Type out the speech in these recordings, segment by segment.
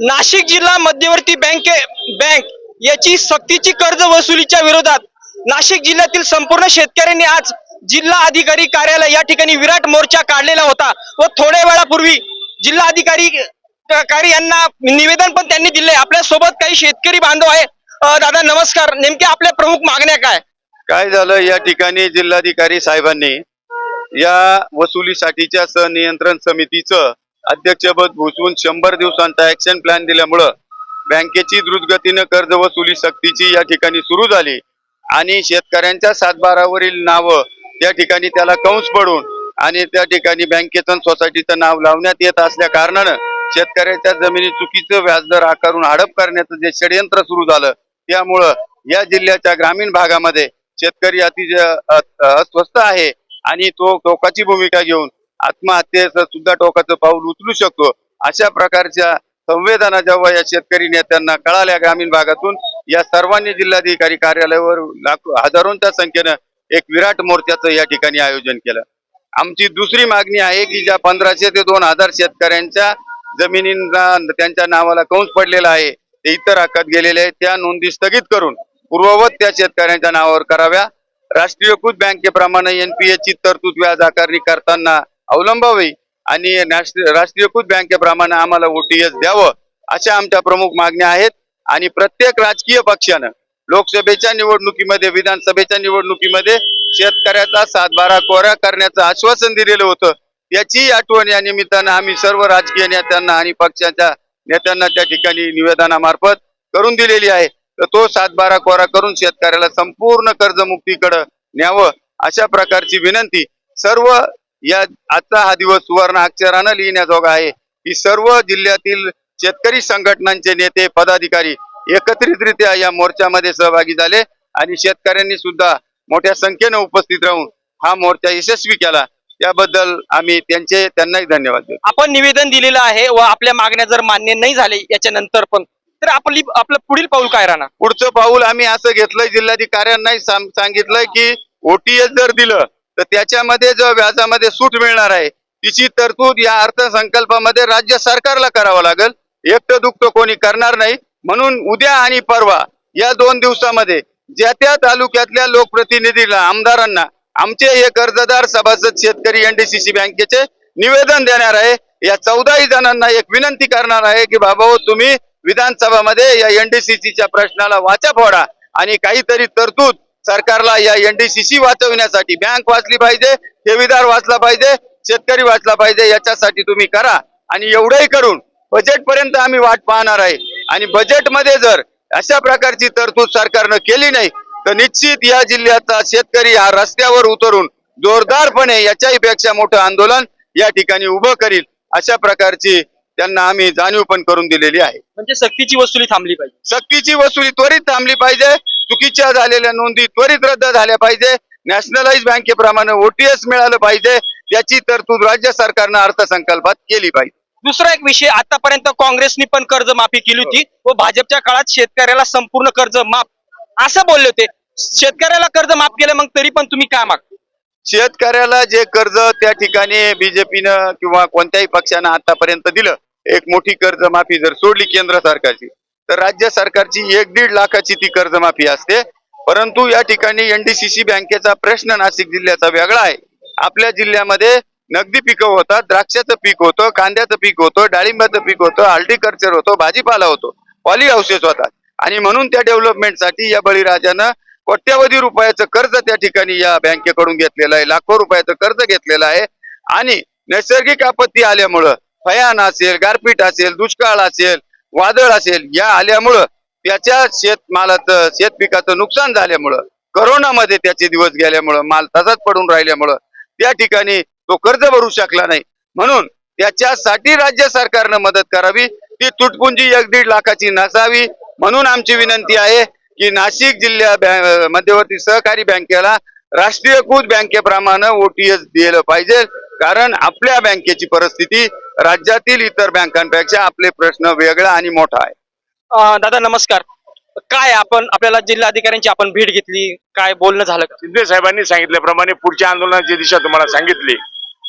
नाशिक जिल्हा मध्यवर्ती बँके बँक याची सक्तीची कर्ज वसुलीच्या विरोधात नाशिक जिल्ह्यातील संपूर्ण शेतकऱ्यांनी आज जिल्हा अधिकारी कार्यालय या ठिकाणी विराट मोर्चा काढलेला होता व थोड्या वेळापूर्वी जिल्हा अधिकारी कारी यांना निवेदन पण त्यांनी दिले आपल्यासोबत काही शेतकरी बांधव आहे दादा नमस्कार. नेमक्या आपल्या प्रमुख मागण्या काय? काय झालं? या ठिकाणी जिल्हाधिकारी साहेबांनी या वसुलीसाठीच्या सनियंत्रण समितीचं अध्यक्षपद भूषवून शंभर दिवसांचा ऍक्शन प्लॅन दिल्यामुळं बँकेची द्रुतगतीनं कर्ज वसुली सक्तीची या ठिकाणी सुरू झाली. आणि शेतकऱ्यांच्या सातबारावरील नावं त्या ठिकाणी त्याला कंस पडून आणि त्या ठिकाणी बँकेचं सोसायटीचं नाव लावण्यात येत असल्या कारणानं शेतकऱ्याच्या जमिनी चुकीचं व्याजदर आकारून हडप करण्याचं जे षडयंत्र सुरू झालं त्यामुळं या जिल्ह्याच्या ग्रामीण भागामध्ये शेतकरी अतिशय अस्वस्थ आहे. आणि तो टोकाची भूमिका घेऊन आत्महत्येचं सुद्धा टोकाचं पाऊल उचलू शकतो. अशा प्रकारच्या संवेदना जेव्हा या शेतकरी नेत्यांना कळाल्या ग्रामीण भागातून या सर्वांनी जिल्हाधिकारी कार्यालयावर लाखो हजारोंच्या संख्येनं एक विराट मोर्चाचं या ठिकाणी आयोजन केलं. आमची दुसरी मागणी आहे की ज्या पंधराशे ते दोन हजार शेतकऱ्यांच्या जमिनींना त्यांच्या नावाला कंस पडलेला आहे ते इतर हक्कात गेलेले आहे त्या नोंदी स्थगित करून पूर्ववत त्या शेतकऱ्यांच्या नावावर कराव्या. राष्ट्रीयकृत बँकेप्रमाणे एनपीए ची तरतूद व्याज आकारणी करताना अवलंबावी आणि राष्ट्रीयकृत बँकेप्रमाणे आम्हाला ओटीएस द्यावं अशा आमच्या प्रमुख मागण्या आहेत. आणि प्रत्येक राजकीय पक्षानं लोकसभेच्या निवडणुकीमध्ये विधानसभेच्या निवडणुकीमध्ये शेतकऱ्याचा सातबारा कोरा करण्याचं आश्वासन दिलेलं होतं. याची आठवण या निमित्तानं आम्ही सर्व राजकीय नेत्यांना आणि पक्षाच्या नेत्यांना त्या ठिकाणी निवेदनामार्फत करून दिलेली आहे. तर तो सातबारा कोरा करून शेतकऱ्याला संपूर्ण कर्जमुक्तीकडे न्यावं अशा प्रकारची विनंती सर्व या आजचा हा दिवस सुवर्ण अक्षरानं लिहिण्याजोगा आहे. की सर्व जिल्ह्यातील शेतकरी संघटनांचे नेते पदाधिकारी एकत्रितरित्या या मोर्चामध्ये सहभागी झाले आणि शेतकऱ्यांनी सुद्धा मोठ्या संख्येने उपस्थित राहून हा मोर्चा यशस्वी केला. त्याबद्दल आम्ही त्यांचे त्यांनाही धन्यवाद देतो. आपण निवेदन दिलेलं आहे व आपल्या मागण्या जर मान्य नाही झाले याच्यानंतर पण तर आपली आपलं पुढील पाऊल काय राहणार? पुढचं पाऊल आम्ही असं घेतलंय जिल्हाधिकाऱ्यांनाही सांगितलंय की ओटीएस जर दिलं तर त्याच्यामध्ये जो व्याजामध्ये सूट मिळणार आहे तिची तरतूद या अर्थसंकल्पामध्ये राज्य सरकारला करावं लागेल. एकटं दुखतं कोणी करणार नाही. म्हणून उद्या आणि परवा या दोन दिवसामध्ये ज्या त्या तालुक्यातल्या लोकप्रतिनिधीला आमदारांना आमचे हे कर्जदार सभासद शेतकरी एनडीसीसी बँकेचे निवेदन देणार आहे या चौदाही जणांना एक विनंती करणार आहे की बाबा तुम्ही विधानसभामध्ये या एनडीसीसीच्या प्रश्नाला वाचा फोडा आणि काहीतरी तरतूद सरकारला या एनडीसीसी वाचवण्यासाठी बँक वाचली पाहिजे ठेवीदार वाचला पाहिजे शेतकरी वाचला पाहिजे याच्यासाठी तुम्ही करा. आणि एवढंही करून बजेट पर्यंत आम्ही वाट पाहणार आहे. आणि बजेटमध्ये जर अशा प्रकारची तरतूद सरकारनं केली नाही तर निश्चित या जिल्ह्याचा शेतकरी हा रस्त्यावर उतरून जोरदारपणे याच्याही पेक्षा मोठं आंदोलन या ठिकाणी उभं करील अशा प्रकारची त्यांना आम्ही जाणीव पण करून दिलेली आहे. म्हणजे सक्तीची वसुली थांबली पाहिजे. सक्तीची वसुली त्वरित थांबली पाहिजे. चुकीच्या झालेल्या नोंदी त्वरित रद्द झाल्या पाहिजे. नॅशनलाइज बँकेप्रमाणे ओटीएस मिळालं पाहिजे. त्याची तरतूद राज्य सरकारनं अर्थसंकल्पात केली पाहिजे. दुसरा एक विषय आतापर्यंत काँग्रेसनी पण कर्ज माफी केली होती व भाजपच्या काळात शेतकऱ्याला संपूर्ण कर्ज माफ. असं बोलले होते. शेतकऱ्याला कर्ज माफ केलं मग तरी पण तुम्ही काय माग? शेतकऱ्याला जे कर्ज त्या ठिकाणी बीजेपीनं किंवा कोणत्याही पक्षानं आतापर्यंत दिलं एक मोठी कर्जमाफी जर सोडली केंद्र सरकारची तर राज्य सरकारची एक दीड लाखाची ती कर्जमाफी असते. परंतु या ठिकाणी एनडीसीसी बँकेचा प्रश्न नाशिक जिल्ह्याचा वेगळा आहे. आपल्या जिल्ह्यामध्ये नगदी पिकं होतात द्राक्षाचं पीक होतं कांद्याचं पीक होतं डाळिंबाचं पीक होतं हॉर्टिकल्चर होतं भाजीपाला होतो पॉली हाऊसेस होतात. आणि म्हणून त्या डेव्हलपमेंटसाठी या बळीराजानं कोट्यवधी रुपयाचं कर्ज त्या ठिकाणी या बँकेकडून घेतलेलं आहे लाखो रुपयाचं कर्ज घेतलेलं आहे. आणि नैसर्गिक आपत्ती आल्यामुळं फयान असेल गारपीट असेल दुष्काळ असेल वादळ असेल या आल्यामुळं त्याच्या शेतमालाचं शेत पिकाचं नुकसान झाल्यामुळं करोनामध्ये त्याचे दिवस गेल्यामुळं माल तसाच पडून राहिल्यामुळं त्या ठिकाणी तो कर्ज भरू शकला नाही. म्हणून त्याच्यासाठी राज्य सरकारनं मदत करावी ती तुटपुंजी एक दीड लाखाची नसावी म्हणून आमची विनंती आहे की नाशिक जिल्ह्या मध्यवर्ती सहकारी बँकेला राष्ट्रीयकृत बँकेप्रमाणे ओटीएस दिलं पाहिजे कारण आपल्या बँकेची परिस्थिती राज्यातील इतर बँकांपेक्षा आपले प्रश्न वेगळा आणि मोठा आहे. अं, दादा नमस्कार. काय आपण आपल्याला जिल्हाधिकाऱ्यांची आपण भेट घेतली? काय बोलणं झालं का? शिंदे साहेबांनी सांगितल्याप्रमाणे पुढच्या आंदोलनाची दिशा तुम्हाला सांगितली.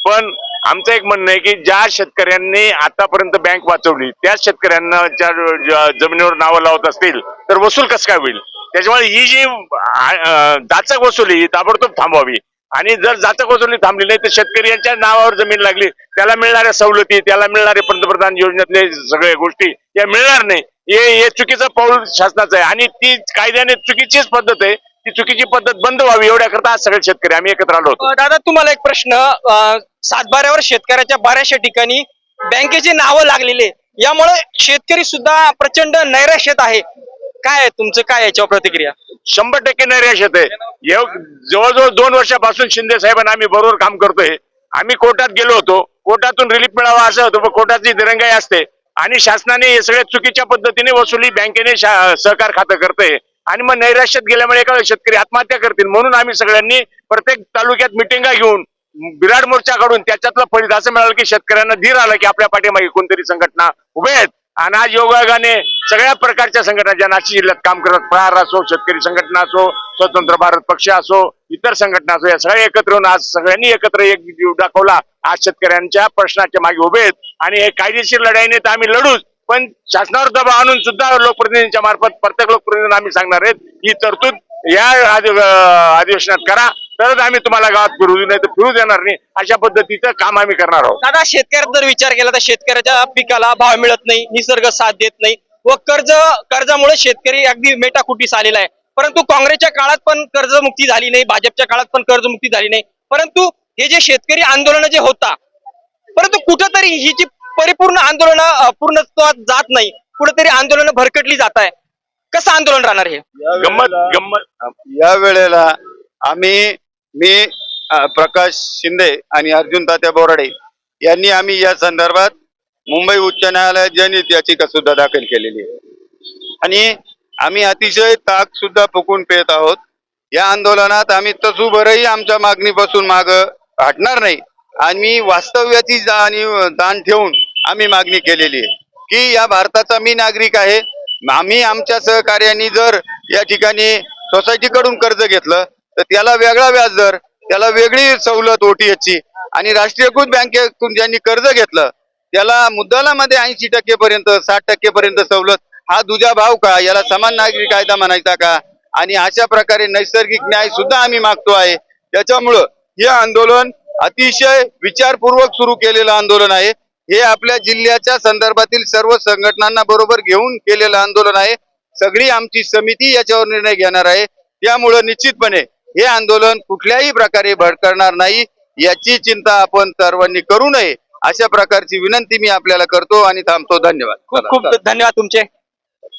पण आमचं एक म्हणणं आहे की ज्या शेतकऱ्यांनी आतापर्यंत बँक वाचवली त्याच शेतकऱ्यांना ज्या ज्या जमिनीवर नावं लावत असतील तर वसूल कसं काय होईल? त्याच्यामुळे ही जी अं, जाचक वसुली ही ताबडतोब थांबवावी. आणि जर जाचक वसुली थांबली नाही तर शेतकरी यांच्या नावावर जमीन लागली. त्याला मिळणाऱ्या सवलती त्याला मिळणारे पंतप्रधान योजनेतले सगळ्या गोष्टी या मिळणार नाही. हे हे चुकीचं पाऊल शासनाचं आहे. आणि ती कायद्याने चुकीचीच पद्धत आहे. ती चुकीची पद्धत बंद व्हावी एवढ्या करता आज सगळे शेतकरी आम्ही एकत्र आलो होतो. दादा तुम्हाला एक प्रश्न. सातबाऱ्यावर शेतकऱ्याच्या बऱ्याचशा ठिकाणी बँकेची नावं लागलेले यामुळे शेतकरी सुद्धा प्रचंड नैराश्यात आहे. काय तुमचं? काय याच्यावर प्रतिक्रिया? शंभर टक्के नैराश्यत आहे. जवळजवळ दोन वर्षापासून शिंदे साहेबांना आम्ही बरोबर काम करतोय. आम्ही कोर्टात गेलो होतो. कोर्टातून रिलीफ मिळावा असं होतं पण कोर्टातली दिरंगाई असते. आणि शासनाने हे सगळ्या चुकीच्या पद्धतीने वसुली बँकेने शा- सहकार खातं करते आणि मग नैराश्यात गेल्यामुळे एका शेतकरी आत्महत्या करतील म्हणून आम्ही सगळ्यांनी प्रत्येक तालुक्यात मिटिंगा घेऊन बिराड मोर्चा काढून त्याच्यातलं फलित असं मिळालं की शेतकऱ्यांना धीर आला की आपल्या पाठीमागे कोणतरी संघटना उभे आहेत. आणि आज योगायोगाने सगळ्या प्रकारच्या संघटना ज्या नाशिक जिल्ह्यात काम करत प्रहार असो शेतकरी संघटना असो स्वतंत्र भारत पक्ष असो इतर संघटना असो या सगळ्या एकत्र येऊन आज सगळ्यांनी एकत्र एक जीव दाखवला. आज शेतकऱ्यांच्या प्रश्नाच्या मागे उभे आहेत आणि हे कायदेशीर लढाईने तर आम्ही लढूच. पण शासनावर दबाव आणून सुद्धा लोकप्रतिनिधींच्या मार्फत प्रत्येक लोकप्रतिनिधींना आम्ही सांगणार आहेत ही तरतूद या अधिवेशनात करा. तरच आम्ही तुम्हाला गावात फिरू नाही तर फिरू देणार नाही. अशा पद्धतीचं काम आम्ही करणार आहोत. दादा शेतकऱ्याचा जर विचार केला तर शेतकऱ्याच्या पिकाला भाव मिळत नाही निसर्ग साथ देत नाही व कर्ज कर्जामुळे शेतकरी अगदी मेटाकुटीस आलेला आहे. परंतु काँग्रेसच्या काळात पण कर्जमुक्ती झाली नाही भाजपच्या काळात पण कर्जमुक्ती झाली नाही. परंतु हे जे शेतकरी आंदोलन जे होता परंतु कुठंतरी ही जी परिपूर्ण आंदोलन पूर्णत्वात जात नाही कुठेतरी आंदोलन भरकटली जात आहे. कसं आंदोलन राहणार हे? गंमत गंमत. या वेळेला आम्ही मी प्रकाश शिंदे आणि अर्जुन तात्या बोराडे यांनी आम्ही या संदर्भात मुंबई उच्च न्यायालयात जनहित याचिका सुद्धा दाखल केलेली आहे. आणि आम्ही अतिशय ताक सुद्धा फुकून पेत आहोत. या आंदोलनात आम्ही तसूभरही आमच्या मागणीपासून माग हटणार नाही. आणि वास्तव्याची जाणीव दान ठेवून आम्ही मागणी केलेली आहे की या भारताचा मी नागरिक आहे. आम्ही आमच्या सहकार्याने जर या ठिकाणी सोसायटीकडून कर्ज घेतलं तर त्याला वेगळा व्याजदर त्याला वेगळी सवलत ओटीएचची आणि राष्ट्रीयकृत बँकेतून ज्यांनी कर्ज घेतलं त्याला मुद्दलामध्ये ऐंशी टक्के पर्यंत साठ टक्के पर्यंत सवलत हा दुजा भाव का? याला समान नागरी कायदा म्हणायचा का? आणि अशा प्रकारे नैसर्गिक न्याय सुद्धा आम्ही मागतो आहे. त्याच्यामुळं हे आंदोलन अतिशय विचारपूर्वक सुरू केलेलं आंदोलन आहे. हे आपल्या जिल्ह्याच्या संदर्भातील सर्व संघटनांना बरोबर घेऊन केलेलं आंदोलन आहे. सगळी आमची समिती याच्यावर निर्णय घेणार आहे. त्यामुळं निश्चितपणे हे आंदोलन कुठल्याही प्रकारे भडकणार नाही याची चिंता आपण सर्वांनी करू नये अशा प्रकारची विनंती मी आपल्याला करतो आणि थांबतो. धन्यवाद. खूप खूप. धन्यवाद तुमचे.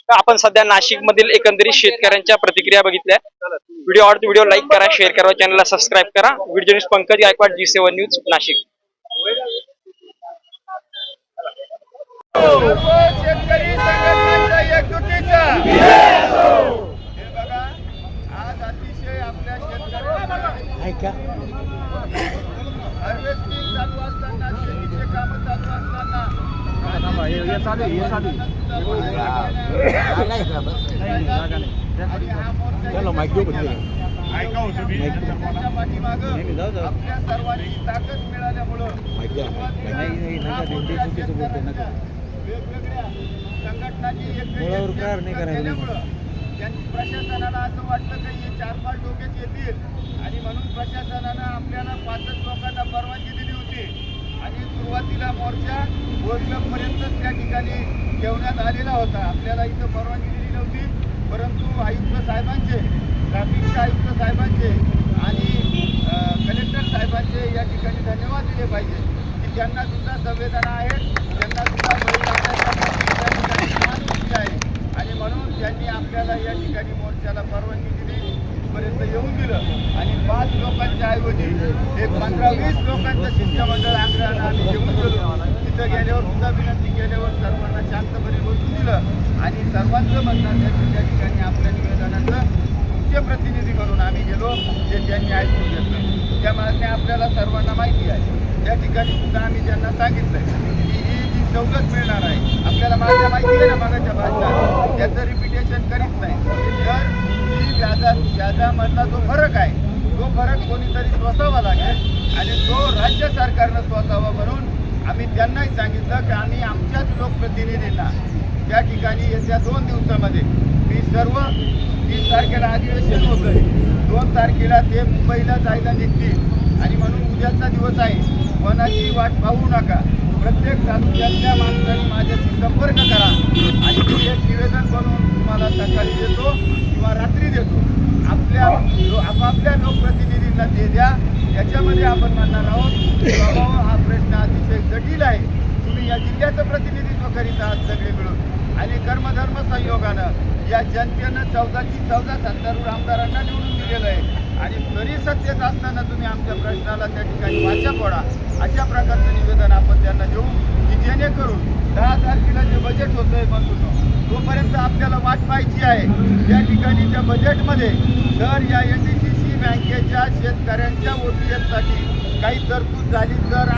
आपण सध्या नाशिक मधील एकंदरीत शेतकऱ्यांच्या प्रतिक्रिया बघितल्या. व्हिडिओ आवडतो व्हिडिओ लाईक करा शेअर करा चॅनलला सबस्क्राईब करा. Video news Pankaj Gaikwad G seven news Nashik शेतकरी संघटनांच्या एकजुटीचा हे बघा आज अतिशय आपल्या शेतकऱ्यांना हार्वेस्टिंग चालू असताना शेतीचे काम चालू असताना आणि हा त्यांनी प्रशासनाला असं वाटलं की हे चार पाच डोकेच येतील आणि म्हणून प्रशासनानं आपल्याला पाचच लोकांना परवानगी दिली होती. आणि सुरुवातीला मोर्चा पर्यंतच त्या ठिकाणी ठेवण्यात आलेला होता. आपल्याला इथं परवानगी दिली नव्हती परंतु आयुक्त साहेबांचे ट्रॅफिकच्या आयुक्त साहेबांचे आणि कलेक्टर साहेबांचे या ठिकाणी धन्यवाद दिले पाहिजे की ज्यांना सुद्धा संवेदना आहेत त्यांना सुद्धा महिलांच्या त्या ठिकाणी सहानुभूती आहे आणि म्हणून त्यांनी आपल्याला या ठिकाणी मोर्चाला परवानगी दिली इथपर्यंत येऊन दिलं आणि पाच लोकांच्या ऐवजी एक पंधरा वीस लोकांचं शिष्टमंडळ आग्रहानं आम्ही घेऊन गेलो तिथं गेल्यावर सुद्धा विनंती केल्यावर सर्वांना शांतपणे बसून दिलं आणि सर्वांचं म्हणणं आहे की त्या ठिकाणी आपल्या निवेदनाचं मुख्य प्रतिनिधी म्हणून आम्ही गेलो ते त्यांनी ऐकून घेतलं. त्या मागण्या आपल्याला सर्वांना माहिती आहे. त्या ठिकाणी सुद्धा आम्ही त्यांना सांगितलंय की ही जी सवलत मिळणार आहे आपल्याला माझ्या माहिती आहे ना मागाच्या भाषणात त्याचं रिपिटेशन करीत नाही. तर ही व्याजा व्याजामधला जो फरक आहे तो फरक कोणीतरी स्वसावा लागेल आणि तो राज्य सरकारनं स्वसावा म्हणून आम्ही त्यांनाही सांगितलं की आम्ही आमच्याच लोकप्रतिनिधींना त्या ठिकाणी येत्या दोन दिवसामध्ये मी सर्व तीन तारखेला अधिवेशन होतंय दोन तारखेला ते मुंबईला जायला निघतील. आणि म्हणून उद्याचा दिवस आहे. कोणाची वाट पाहू नका. प्रत्येक तालुक्यातल्या माणसाने माझ्याशी संपर्क करा. आणि मी एक निवेदन बनवून तुम्हाला सकाळी देतो किंवा रात्री देतो. आपल्या आपापल्या लोकप्रतिनिधींना ते द्या. याच्यामध्ये आपण म्हणणार आहोत की हा प्रश्न अतिशय जटिल आहे. तुम्ही या जिल्ह्याचं प्रतिनिधित्व करीत आहात सगळे मिळून. आणि कर्मधर्म संयोगानं या जनतेनं चौदाची चौदा सत्तारूढ आमदारांना निवडून दिलेलं आहे. आणि तरी सत्तेत असताना तुम्ही आमच्या प्रश्नाला त्या ठिकाणी वाचा पडा अशा प्रकारचं निवेदन आपण त्यांना देऊ की जेणेकरून दहा तारखेला जे बजेट होतं आहे बंधूंनो तोपर्यंत आपल्याला वाट पाहायची आहे. त्या ठिकाणी त्या बजेटमध्ये जर या एन डी सी सी बँकेच्या शेतकऱ्यांच्या ओपीएससाठी काही तरतूद झाली तर